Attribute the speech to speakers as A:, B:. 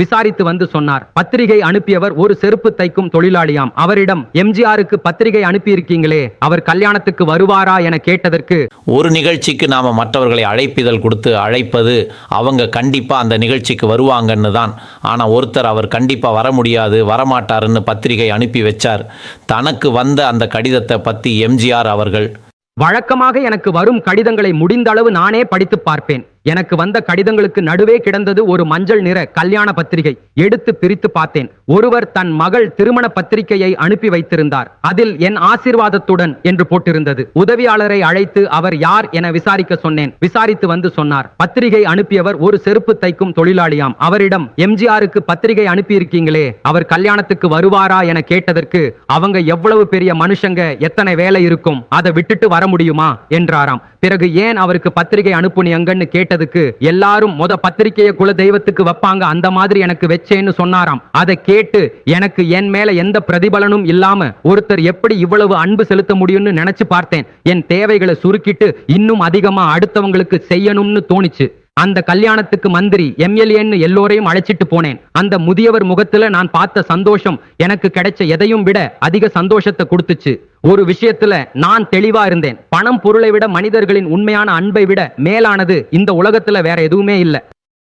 A: விசாரித்து வந்து சொன்னார். பத்திரிகை அனுப்பியவர் ஒரு செருப்பு தைக்கும் தொழிலாளியாம். அவரிடம் எம்ஜிஆருக்கு பத்திரிகை அனுப்பியிருக்கீங்களே அவர் கல்யாணத்துக்கு வருவாரா என கேட்டதற்கு
B: ஒரு நிகழ்ச்சிக்கு நாம் மற்றவர்களை அழைப்பிதழ் கொடுத்து அழைப்பது அவங்க கண்டிப்பாக அந்த நிகழ்ச்சிக்கு வருவாங்கன்னு தான். ஆனால் ஒருத்தர் அவர் கண்டிப்பாக வர முடியாது வரமாட்டாருன்னு பத்திரிகை அனுப்பி வச்சார். தனக்கு வந்த அந்த கடிதத்தை பற்றி எம்ஜிஆர் அவர்கள்
A: வழக்கமாக எனக்கு வரும் கடிதங்களை முடிந்த அளவு நானே படித்து பார்ப்பேன். எனக்கு வந்த கடிதங்களுக்கு நடுவே கிடந்தது ஒரு மஞ்சள் நிற கல்யாண பத்திரிகை. எடுத்து பிரித்து பார்த்தேன். ஒருவர் தன் மகள் திருமண பத்திரிகையை அனுப்பி வைத்திருந்தார். அதில் என் ஆசீர்வாதத்துடன் என்று போட்டிருந்தது. உதவியாளரை அழைத்து அவர் யார் என விசாரிக்க சொன்னேன். விசாரித்து வந்து சொன்னார். பத்திரிகை அனுப்பியவர் ஒரு செருப்பு தைக்கும் தொழிலாளியாம். அவரிடம் எம்ஜிஆருக்கு பத்திரிகை அனுப்பியிருக்கீங்களே. அவர் கல்யாணத்துக்கு வருவாரா? என கேட்டதற்கு அவங்க எவ்வளவு பெரிய மனுஷங்க எத்தனை வேலை இருக்கும்? அதை விட்டுட்டு வர முடியுமா? என்றாராம். பிறகு ஏன் அவருக்கு பத்திரிகை அனுப்புனியங்கன்னு கேட்டதுக்கு எல்லாரும் முத பத்திரிகையை குல தெய்வத்துக்கு வைப்பாங்க. அந்த மாதிரி எனக்கு வச்சேன்னு சொன்னாராம். அதை கேட்டு எனக்கு என் மேல எந்த பிரதிபலனும் இல்லாம ஒருத்தர் எப்படி இவ்வளவு அன்பு செலுத்த முடியும்னு நினைச்சு பார்த்தேன். என் தேவைகளை சுருக்கிட்டு இன்னும் அதிகமா அடுத்தவங்களுக்கு செய்யணும்னு தோணிச்சு. அந்த கல்யாணத்துக்கு மந்திரி எம்எல்ஏன்னு எல்லோரையும் அழைச்சிட்டு போனேன். அந்த முதியவர் முகத்துல நான் பார்த்த சந்தோஷம் எனக்கு கிடைச்ச எதையும் விட அதிக சந்தோஷத்தை கொடுத்துச்சு. ஒரு விஷயத்துல நான் தெளிவா இருந்தேன். பணம் பொருளை விட மனிதர்களின் உண்மையான அன்பை விட மேலானது இந்த உலகத்துல வேற எதுவுமே இல்ல.